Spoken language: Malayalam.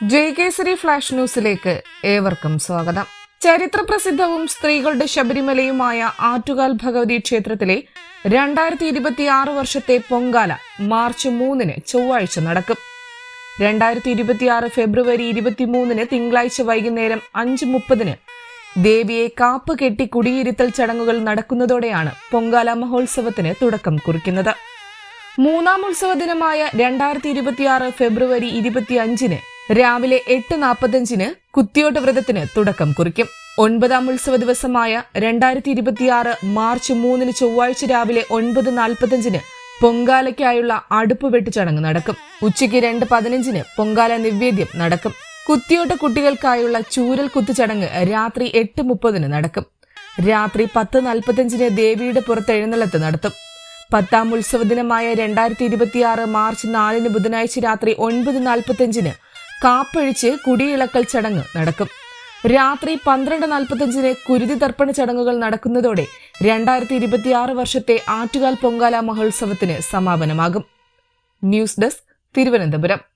ജയകേസരി ഫ്ലാഷ് ന്യൂസിലേക്ക് ഏവർക്കും സ്വാഗതം. ചരിത്രപ്രസിദ്ധവും സ്ത്രീകളുടെ ശബരിമലയുമായ ആറ്റുകാൽ ഭഗവതി ക്ഷേത്രത്തിലെ രണ്ടായിരത്തി ഇരുപത്തി ആറ് വർഷത്തെ പൊങ്കാല മാർച്ച് മൂന്നിന് ചൊവ്വാഴ്ച നടക്കും. രണ്ടായിരത്തി ഇരുപത്തി ആറ് ഫെബ്രുവരി ഇരുപത്തിമൂന്നിന് തിങ്കളാഴ്ച വൈകുന്നേരം അഞ്ച് മുപ്പതിന് ദേവിയെ കാപ്പ് കെട്ടി കുടിയിരുത്തൽ ചടങ്ങുകൾ നടക്കുന്നതോടെയാണ് പൊങ്കാല മഹോത്സവത്തിന് തുടക്കം കുറിക്കുന്നത്. മൂന്നാം ഉത്സവ ദിനമായ രണ്ടായിരത്തി ഇരുപത്തിയാറ് ഫെബ്രുവരി ഇരുപത്തിയഞ്ചിന് രാവിലെ എട്ട് നാൽപ്പത്തഞ്ചിന് കുത്തിയോട്ട വ്രതത്തിന് തുടക്കം കുറിക്കും. ഒൻപതാം ഉത്സവ ദിവസമായ രണ്ടായിരത്തി ഇരുപത്തിയാറ് മാർച്ച് മൂന്നിന് ചൊവ്വാഴ്ച രാവിലെ ഒൻപത് നാൽപ്പത്തഞ്ചിന് പൊങ്കാലയ്ക്കായുള്ള അടുപ്പ് വെട്ട് ചടങ്ങ് നടക്കും. ഉച്ചയ്ക്ക് രണ്ട് പതിനഞ്ചിന് പൊങ്കാല നിവേദ്യം നടക്കും. കുത്തിയോട്ട കുട്ടികൾക്കായുള്ള ചൂരൽ കുത്തു ചടങ്ങ് രാത്രി എട്ട് മുപ്പതിന് നടക്കും. രാത്രി പത്ത് നാൽപ്പത്തഞ്ചിന് ദേവിയുടെ പുറത്തെഴുന്നള്ളത്ത് നടത്തും. പത്താം ഉത്സവ ദിനമായ രണ്ടായിരത്തി ഇരുപത്തിയാറ് മാർച്ച് നാലിന് ബുധനാഴ്ച രാത്രി ഒൻപത് നാൽപ്പത്തഞ്ചിന് കാപ്പഴിച്ച് കുടിയിളക്കൽ ചടങ്ങ് നടക്കും. രാത്രി പന്ത്രണ്ട് നാൽപ്പത്തഞ്ചിന് കുരുതി തർപ്പണ ചടങ്ങുകൾ നടക്കുന്നതോടെ രണ്ടായിരത്തി ഇരുപത്തിയാറ് വർഷത്തെ ആറ്റുകാൽ പൊങ്കാല മഹോത്സവത്തിന് സമാപനമാകും. News desk Thiruvananthapuram.